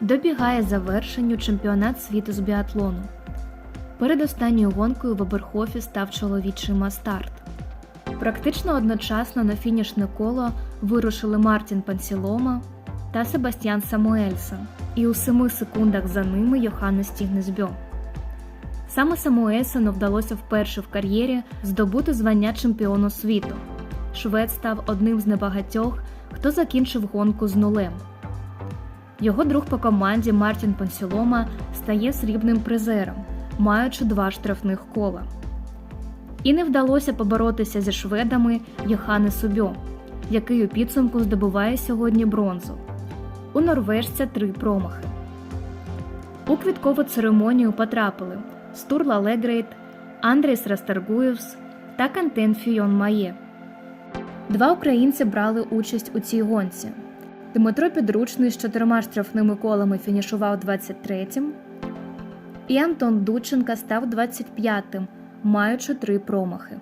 добігає завершенню чемпіонат світу з біатлону. Перед останньою гонкою в Оберхофі став чоловічий мастарт. Практично одночасно на фінішне коло вирушили Мартін Пансілома та Себастьян Самуельсон, і у семи секундах за ними Йоханнес Тігнесбьо. Саме Самуельсону вдалося вперше в кар'єрі здобути звання чемпіону світу. Швед став одним з небагатьох, хто закінчив гонку з нулем. Його друг по команді Мартін Пансілома стає срібним призером, маючи два штрафних кола. І не вдалося поборотися зі шведами Йоханнесу Бьо, який у підсумку здобуває сьогодні бронзу. У норвежця три промахи. У квіткову церемонію потрапили Стурла Легрейт, Андріс Растаргуєвс та Кантен Фійон Має. Два українці брали участь у цій гонці. Дмитро Підручний з чотирма штрафними колами фінішував 23-м, і Антон Дученка став 25-м, маючи три промахи.